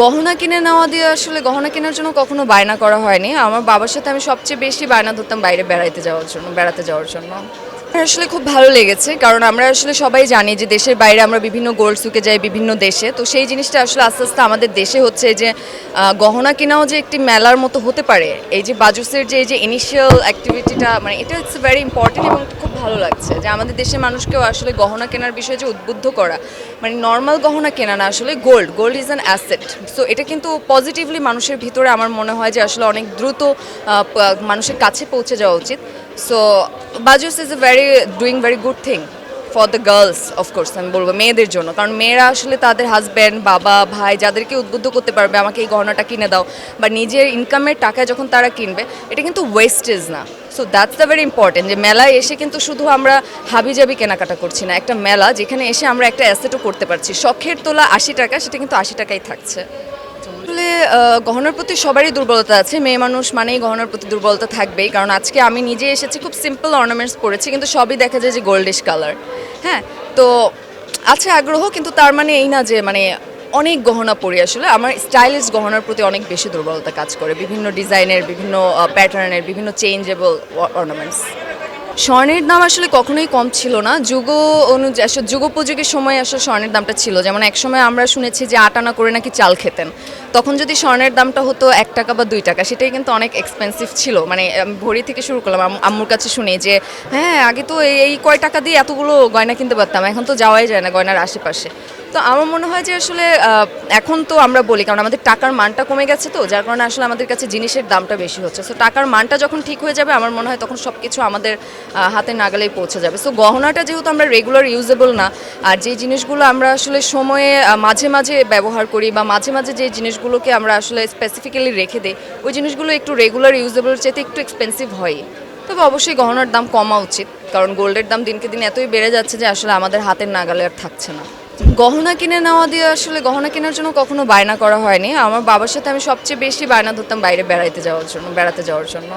গহনা কিনে নেওয়া দিয়ে আসলে গহনা কেনার জন্য কখনো বায়না করা হয়নি। আমার বাবার সাথে আমি সবচেয়ে বেশি বায়না ধরতাম বাইরে বেড়াইতে যাওয়ার জন্য, বেড়াতে যাওয়ার জন্য। আসলে খুব ভালো লেগেছে, কারণ আমরা আসলে সবাই জানি যে দেশের বাইরে আমরা বিভিন্ন গোল্ড সুকে যাই বিভিন্ন দেশে। তো সেই জিনিসটা আসলে আস্তে আস্তে আমাদের দেশে হচ্ছে যে গহনা কেনাও যে একটি মেলার মতো হতে পারে। এই যে বাজুসের যে, এই যে ইনিশিয়াল অ্যাক্টিভিটিটা মানে এটা ইটস ভেরি ইম্পর্টেন্ট এবং ভালো লাগছে যে আমাদের দেশের মানুষকেও আসলে গহনা কেনার বিষয়ে যে উদ্বুদ্ধ করা মানে নর্মাল গহনা কেনা না, আসলে gold gold is an asset so এটা কিন্তু পজিটিভলি মানুষের ভিতরে আমার মনে হয় যে আসলে অনেক দ্রুত মানুষের কাছে পৌঁছে যাওয়া উচিত। So BAJUS is a very doing very good thing for the girls of course আমি বলব মেয়েদের জন্য। কারণ মেয়েরা আসলে তাদের হাজব্যান্ড বাবা, ভাই যাদেরকে উদ্বুদ্ধ করতে পারবে, আমাকে এই গহনাটা কিনে দাও, বা নিজের ইনকামের টাকা যখন তারা কিনবে, এটা কিন্তু ওয়েস্টেজ না। So that's the very important যে মেলায় এসে কিন্তু শুধু আমরা হাবি হাবিজাবি কেনাকাটা করছি না, একটা মেলা যেখানে এসে আমরা একটা অ্যাসেটও করতে পারছি। শখের তোলা আশি টাকা, সেটা কিন্তু আশি টাকাই থাকছে। আসলে গহনার প্রতি সবারই দুর্বলতা আছে। মেয়ে মানুষ মানেই গহনার প্রতি দুর্বলতা থাকবেই। কারণ আজকে আমি নিজে এসেছি, খুব সিম্পল অর্নামেন্টস পরেছি, কিন্তু সবই দেখা যায় যে গোল্ডিশ কালার হ্যাঁ তো আছে আগ্রহ, কিন্তু তার মানে এই না যে মানে অনেক গহনা পরি আসলে। আমার স্টাইলিশ গহনার প্রতি অনেক বেশি দুর্বলতা কাজ করে। বিভিন্ন ডিজাইনের, বিভিন্ন প্যাটার্নের বিভিন্ন চেঞ্জেবল অর্নামেন্টস স্বর্ণের দাম আসলে কখনোই কম ছিল না। যুগ অনুযায়ী, আসলে যুগোপযোগীর সময় আসলে স্বর্ণের দামটা ছিল। যেমন এক সময় আমরা শুনেছি যে আট আনা করে নাকি চাল খেতেন। তখন যদি স্বর্ণের দামটা হতো এক টাকা বা দুই টাকা, সেটাই কিন্তু অনেক এক্সপেন্সিভ ছিল। মানে ভরি থেকে শুরু করলাম। আম্মুর কাছে শুনে যে হ্যাঁ আগে তো এই কয় টাকা দিয়ে এতগুলো গয়না কিনতে পারতাম। এখন তো যাওয়াই যায় না গয়নার আশেপাশে। তো আমার মনে হয় যে আসলে এখন তো আমরা বলি, কারণ আমাদের টাকার মানটা কমে গেছে তো, যার কারণে আসলে আমাদের কাছে জিনিসের দামটা বেশি হচ্ছে। সো টাকার মানটা যখন ঠিক হয়ে যাবে, আমার মনে হয় তখন সব কিছু আমাদের হাতের নাগালেই পৌঁছে যাবে। সো গহনাটা যেহেতু আমরা রেগুলার ইউজেবল না, আর যে জিনিসগুলো আমরা আসলে সময়ে মাঝে মাঝে ব্যবহার করি বা মাঝে মাঝে যে জিনিসগুলোকে আমরা আসলে স্পেসিফিক্যালি রেখে দিই, ওই জিনিসগুলো একটু রেগুলার ইউজেবল চেয়ে একটু এক্সপেন্সিভ হয়। তবে অবশ্যই গহনার দাম কমা উচিত, কারণ গোল্ডের দাম দিনকে দিন এতই বেড়ে যাচ্ছে যে আসলে আমাদের হাতের নাগালে আর থাকছে না। গহনা কিনে নেওয়া দিয়ে আসলে গহনা কেনার জন্য কখনো বায়না করা হয়নি। আমার বাবার সাথে আমি সবচেয়ে বেশি বায়না ধরতাম বাইরে বেড়াইতে যাওয়ার জন্য, বেড়াতে যাওয়ার জন্য।